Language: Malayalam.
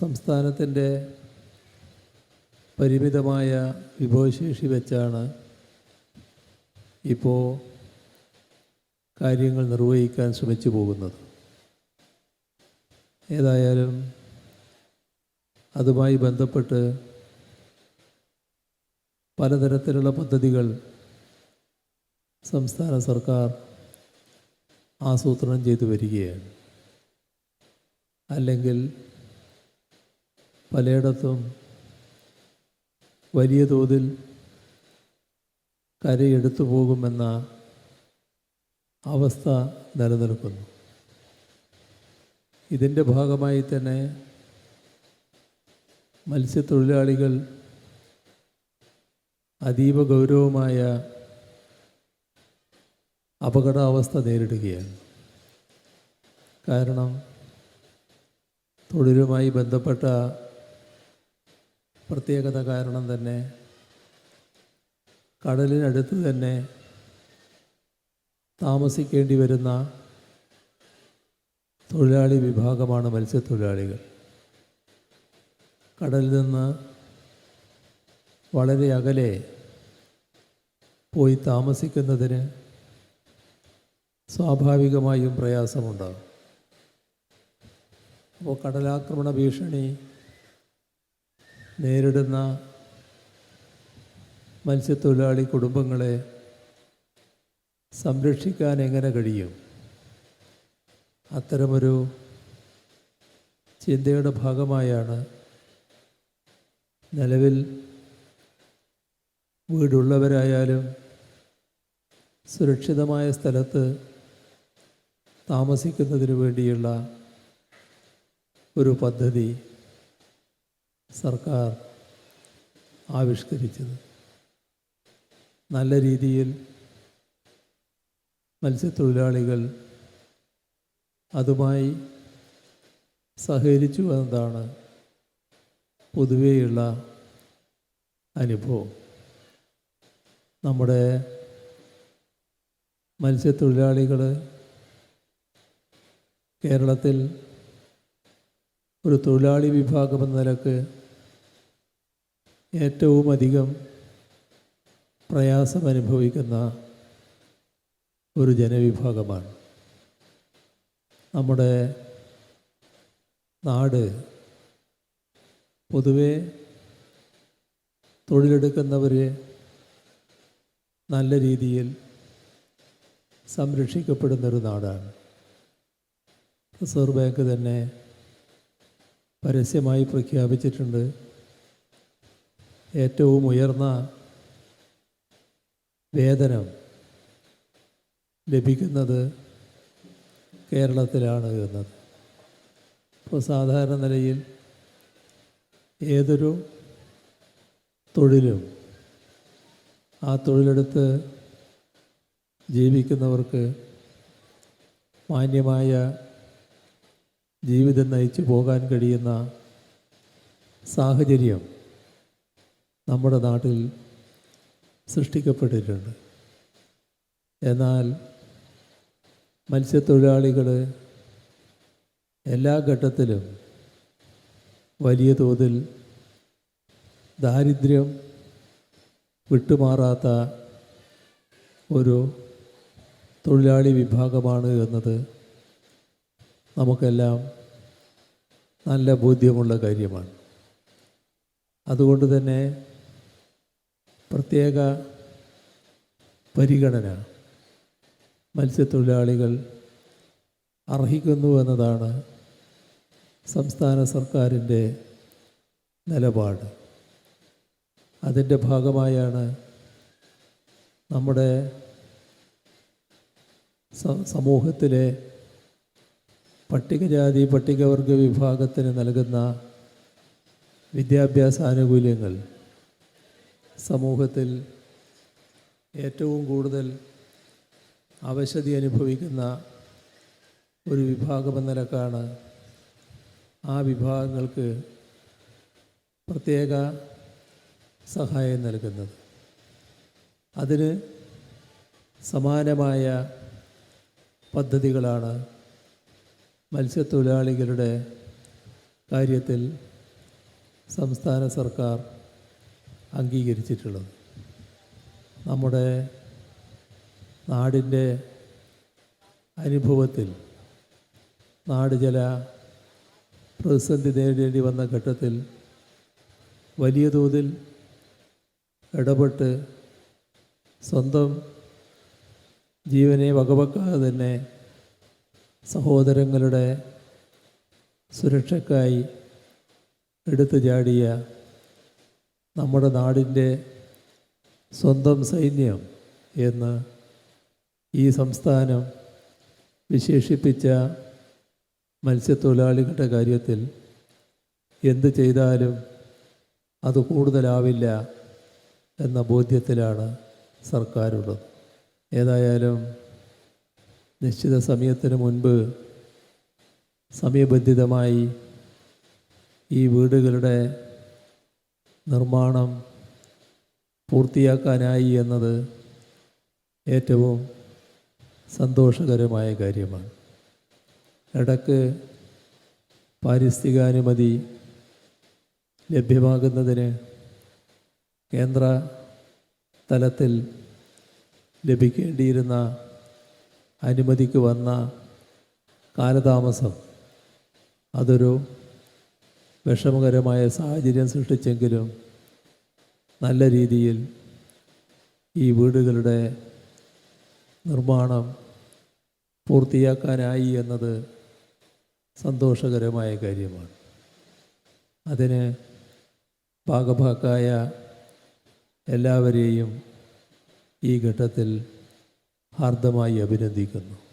സംസ്ഥാനത്തിന്റെ പരിമിതമായ വിഭവശേഷി വെച്ചാണ് ഇപ്പോൾ കാര്യങ്ങൾ നിർവഹിക്കാൻ ശ്രമിച്ചു പോകുന്നത്. ഏതായാലും അതുമായി ബന്ധപ്പെട്ട് പലതരത്തിലുള്ള പദ്ധതികൾ സംസ്ഥാന സർക്കാർ ആസൂത്രണം ചെയ്തു വരികയാണ്. അല്ലെങ്കിൽ പലയിടത്തും വലിയ തോതിൽ കരയെടുത്തു പോകുമെന്ന അവസ്ഥ നിലനിൽക്കുന്നു. ഇതിന്റെ ഭാഗമായി തന്നെ മത്സ്യത്തൊഴിലാളികൾ അതീവ ഗൗരവമായ അപകടാവസ്ഥ നേരിടുകയാണ്. കാരണം തൊഴിലുമായി ബന്ധപ്പെട്ട പ്രത്യേകത കാരണം തന്നെ കടലിനടുത്ത് തന്നെ താമസിക്കേണ്ടി വരുന്ന തൊഴിലാളി വിഭാഗമാണ് മത്സ്യത്തൊഴിലാളികൾ. കടലിൽ നിന്ന് വളരെ അകലെ പോയി താമസിക്കുന്നതിന് സ്വാഭാവികമായും പ്രയാസമുണ്ടാകും. അപ്പോൾ കടലാക്രമണ ഭീഷണി നേരിടുന്ന മത്സ്യത്തൊഴിലാളി കുടുംബങ്ങളെ സംരക്ഷിക്കാൻ എങ്ങനെ കഴിയും? അത്തരമൊരു ചിന്തയുടെ ഭാഗമായാണ് നിലവിൽ വീടുള്ളവരായാലും സുരക്ഷിതമായ സ്ഥലത്ത് താമസിക്കുന്നതിന് വേണ്ടിയുള്ള ഒരു പദ്ധതി സർക്കാർ ആവിഷ്കരിച്ചത്. നല്ല രീതിയിൽ മത്സ്യത്തൊഴിലാളികൾ അതുമായി സഹകരിച്ചു എന്നതാണ് പൊതുവെയുള്ള അനുഭവം. നമ്മുടെ മത്സ്യത്തൊഴിലാളികൾ കേരളത്തിൽ ഒരു തൊഴിലാളി വിഭാഗം എന്ന നിലയ്ക്ക് ഏറ്റവും അധികം പ്രയാസം അനുഭവിക്കുന്ന ഒരു ജനവിഭാഗമാണ്. നമ്മുടെ നാട് പൊതുവെ തൊഴിലെടുക്കുന്നവർ നല്ല രീതിയിൽ സംരക്ഷിക്കപ്പെടുന്നൊരു നാടാണ്. റിസർവ് ബാങ്ക് തന്നെ പരസ്യമായി പ്രഖ്യാപിച്ചിട്ടുണ്ട്. ഏറ്റവും ഉയർന്ന വേതനം ലഭിക്കുന്നത് കേരളത്തിലാണ് എന്നത്. ഇപ്പോൾ സാധാരണ നിലയിൽ ഏതൊരു തൊഴിലും ആ തൊഴിലെടുത്ത് ജീവിക്കുന്നവർക്ക് മാന്യമായ ജീവിതം നയിച്ചു പോകാൻ കഴിയുന്ന സാഹചര്യം നമ്മുടെ നാട്ടിൽ സൃഷ്ടിക്കപ്പെട്ടിട്ടുണ്ട്. എന്നാൽ മത്സ്യത്തൊഴിലാളികൾ എല്ലാ ഘട്ടത്തിലും വലിയ തോതിൽ ദാരിദ്ര്യം വിട്ടുമാറാത്ത ഒരു തൊഴിലാളി വിഭാഗമാണ് എന്നത് നമുക്കെല്ലാം നല്ല ബോധ്യമുള്ള കാര്യമാണ്. അതുകൊണ്ട് തന്നെ പ്രത്യേക പരിഗണന മത്സ്യത്തൊഴിലാളികൾ അർഹിക്കുന്നു എന്നതാണ് സംസ്ഥാന സർക്കാരിന്റെ നിലപാട്. അതിന്റെ ഭാഗമായാണ് നമ്മുടെ സമൂഹത്തിലെ പട്ടികജാതി പട്ടികവർഗ വിഭാഗത്തിന് നൽകുന്ന വിദ്യാഭ്യാസ ആനുകൂല്യങ്ങൾ സമൂഹത്തിൽ ഏറ്റവും കൂടുതൽ അവശതി അനുഭവിക്കുന്ന ഒരു വിഭാഗമെന്ന നിലക്കാണ് ആ വിഭാഗങ്ങൾക്ക് പ്രത്യേക സഹായം നൽകുന്നത്. അതിന് സമാനമായ പദ്ധതികളാണ് മത്സ്യത്തൊഴിലാളികളുടെ കാര്യത്തിൽ സംസ്ഥാന സർക്കാർ അംഗീകരിച്ചിട്ടുള്ളത്. നമ്മുടെ നാടിന്റെ അനുഭവത്തിൽ നാട് ചില പ്രതിസന്ധി നേരിടേണ്ടി വന്ന ഘട്ടത്തിൽ വലിയ തോതിൽ ഇടപെട്ട് സ്വന്തം ജീവനെ വകവെക്കാതെ തന്നെ സഹോദരങ്ങളുടെ സുരക്ഷക്കായി എടുത്തു ചാടിയ നമ്മുടെ നാടിന്റെ സ്വന്തം സൈന്യം എന്ന് ഈ സംസ്ഥാനം വിശേഷിപ്പിച്ച മത്സ്യത്തൊഴിലാളികളുടെ കാര്യത്തിൽ എന്ത് ചെയ്താലും അത് കൂടുതലാവില്ല എന്ന ബോധ്യത്തിലാണ് സർക്കാരുള്ളത്. ഏതായാലും നിശ്ചിത സമയത്തിന് മുൻപ് സമയബന്ധിതമായി ഈ വീടുകളുടെ നിർമ്മാണം പൂർത്തിയാക്കാനായി എന്നത് ഏറ്റവും സന്തോഷകരമായ കാര്യമാണ്. ഇടയ്ക്ക് പാരിസ്ഥിതികാനുമതി ലഭ്യമാകുന്നതിന് കേന്ദ്ര തലത്തിൽ ലഭിക്കേണ്ടിയിരുന്ന അനുമതിക്ക് വന്ന കാലതാമസം അതൊരു വിഷമകരമായ സാഹചര്യം സൃഷ്ടിച്ചെങ്കിലും നല്ല രീതിയിൽ ഈ വീടുകളുടെ നിർമ്മാണം പൂർത്തിയാക്കാനായി എന്നത് സന്തോഷകരമായ കാര്യമാണ്. അതിന് ഭാഗഭാക്കായ എല്ലാവരെയും ഈ ഘട്ടത്തിൽ ഹാർദമായി അഭിനന്ദിക്കുന്നു.